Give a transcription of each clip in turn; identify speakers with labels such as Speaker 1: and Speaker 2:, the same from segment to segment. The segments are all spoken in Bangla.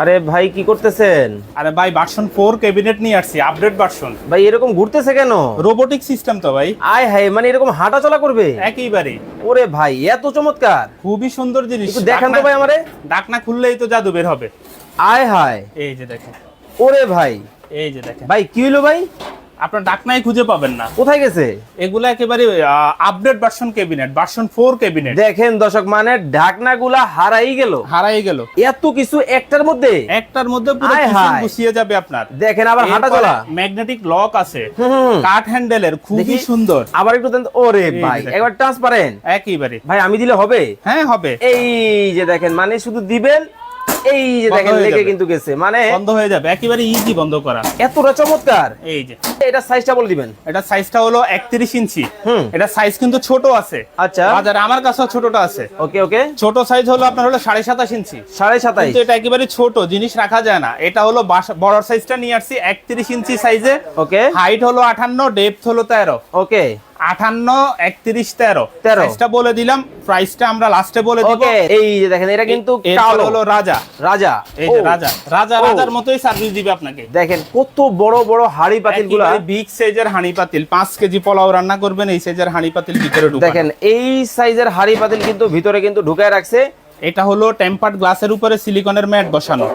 Speaker 1: আরে ভাই কি করতেছেন?
Speaker 2: আরে ভাই ভার্সন ফোর ক্যাবিনেট নিয়ে আসছি আপডেট ভার্সন
Speaker 1: ভাই এরকম ঘুরতেছে কেন?
Speaker 2: রোবোটিক সিস্টেম তো ভাই।
Speaker 1: আয় হায় মানে এরকম হাঁটা চলা করবে
Speaker 2: একেবারে
Speaker 1: ওরে ভাই এত চমৎকার।
Speaker 2: খুবই সুন্দর জিনিস।
Speaker 1: একটু দেখান তো ভাই আমারে।
Speaker 2: ডাকনা খুললেই তো জাদু বের হবে।
Speaker 1: আয় হায়।
Speaker 2: এই যে দেখেন।
Speaker 1: ওরে ভাই।
Speaker 2: এই যে দেখেন।
Speaker 1: ভাই কি হইল ভাই?
Speaker 2: আপনার ডাকনাই খুঁজে পাবেন না।
Speaker 1: কোথায় গেছে?
Speaker 2: এগুলো একেবারে update version cabinet version four cabinet
Speaker 1: দেখেন দর্শক মানে ঢাকনাগুলা হারাই গেল।
Speaker 2: হারাই গেল।
Speaker 1: এত কিছু একটার মধ্যে?
Speaker 2: একটার মধ্যে পুরো। গুছিয়ে যাবে আপনার।
Speaker 1: দেখেন আবার হাঁটা চলা।
Speaker 2: ম্যাগনেটিক লক আছে। কাঠ হ্যান্ডেলের খুবই সুন্দর।
Speaker 1: আবার একটু দেন। ওরে ভাই। একবার ট্রান্সপারেন্ট
Speaker 2: একেবারে।
Speaker 1: ভাই আমি দিলে হবে?
Speaker 2: হ্যাঁ হবে।
Speaker 1: এই যে দেখেন মানে শুধু দিবেন এই যে দেখেন লেগে কিন্তু গেছে মানে
Speaker 2: বন্ধ হয়ে যাবে একেবারে ইজি বন্ধ করা।
Speaker 1: এতটা চমৎকার।
Speaker 2: এই যে।
Speaker 1: এটা সাইজটা বলে দিবেন।
Speaker 2: এটা সাইজটা হলো একত্রিশ ইঞ্চি। এটা সাইজ কিন্তু ছোট আছে।
Speaker 1: আচ্ছা।
Speaker 2: বাজারে আমার কাছেও ছোটটা আছে।
Speaker 1: ওকে ওকে।
Speaker 2: ছোট সাইজ হলো আপনার হলো সাড়ে সাতাশ ইঞ্চি।
Speaker 1: সাড়ে সাতাইশ
Speaker 2: কিন্তু এটা একেবারে ছোট জিনিস রাখা যায় না। এটা হলো বড় সাইজটা নিয়ে আসছি একত্রিশ ইঞ্চি সাইজে
Speaker 1: ওকে।
Speaker 2: হাইট হলো আঠান্ন ডেপথ হলো তেরো।
Speaker 1: ওকে।
Speaker 2: আঠান্ন একত্রিশ তেরো।
Speaker 1: 13
Speaker 2: সাইজটা বলে দিলাম। প্রাইসটা আমরা লাস্টে বলে দিব।
Speaker 1: এই যে দেখেন এটা কিন্তু কালো।
Speaker 2: হলো রাজা।
Speaker 1: রাজা।
Speaker 2: এই যে রাজা। রাজা রাজার মতোই সার্ভিস দিবে আপনাকে।
Speaker 1: দেখেন কত বড় বড় হাড়ি পাতিলগুলা।
Speaker 2: বিগ সাইজের হাঁড়ি পাতিল। পাঁচ কেজি পোলাও রান্না করবেন এই সাইজের হাঁড়ি পাতিল ভিতরে
Speaker 1: দেখেন এই সাইজের হাড়ি পাতিল কিন্তু ভিতরে কিন্তু ঢুকায় রাখছে।
Speaker 2: এটা হলো টেম্পার্ড গ্লাসের উপরে সিলিকনের ম্যাট বসানো।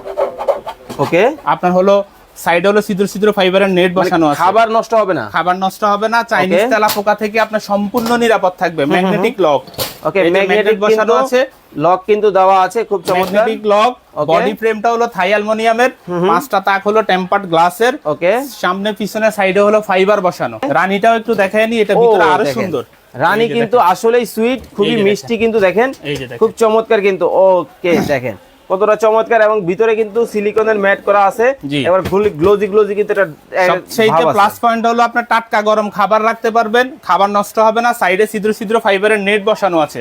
Speaker 1: ওকে
Speaker 2: আপনার হলো সাইডে হলো ছিদ্র ছিদ্র ফাইবারের নেট বসানো আছে।
Speaker 1: মানে খাবার নষ্ট হবে না?
Speaker 2: খাবার নষ্ট হবে না চাইনিজ. তেলা পোকা থেকে আপনার সম্পূর্ণ নিরাপদ থাকবে। ম্যাগনেটিক লক
Speaker 1: ওকে ম্যাগনেটিক
Speaker 2: বসানো আছে।
Speaker 1: লক কিন্তু দেওয়া আছে খুব চমৎকার।
Speaker 2: ম্যাগনেটিক লক বডি ফ্রেমটা হলো থাই অ্যালুমিনিয়ামের পাঁচটা তাক হলো টেম্পার্ড গ্লাসের
Speaker 1: ওকে
Speaker 2: সামনে পিছনে সাইডে হলো ফাইবার বসানো। রানীটাও একটু দেখায়নি এটা ভিতরে
Speaker 1: আরও
Speaker 2: সুন্দর।
Speaker 1: রানী কিন্তু। আসলেই সুইট খুবই মিষ্টি কিন্তু দেখেন। খুব চমৎকার কিন্তু। ওকে দেখেন। কতটা চমৎকার এবং ভিতরে কিন্তু সিলিকনের ম্যাট করা আছে। এবার গ্লোজি গ্লোজি কিন্তু এটা সেইটা
Speaker 2: প্লাস পয়েন্ট হলো আপনার টাটকা গরম খাবার রাখতে পারবেন খাবার নষ্ট হবে না সাইডে ছিদ্র ছিদ্র ফাইবারের নেট বসানো আছে।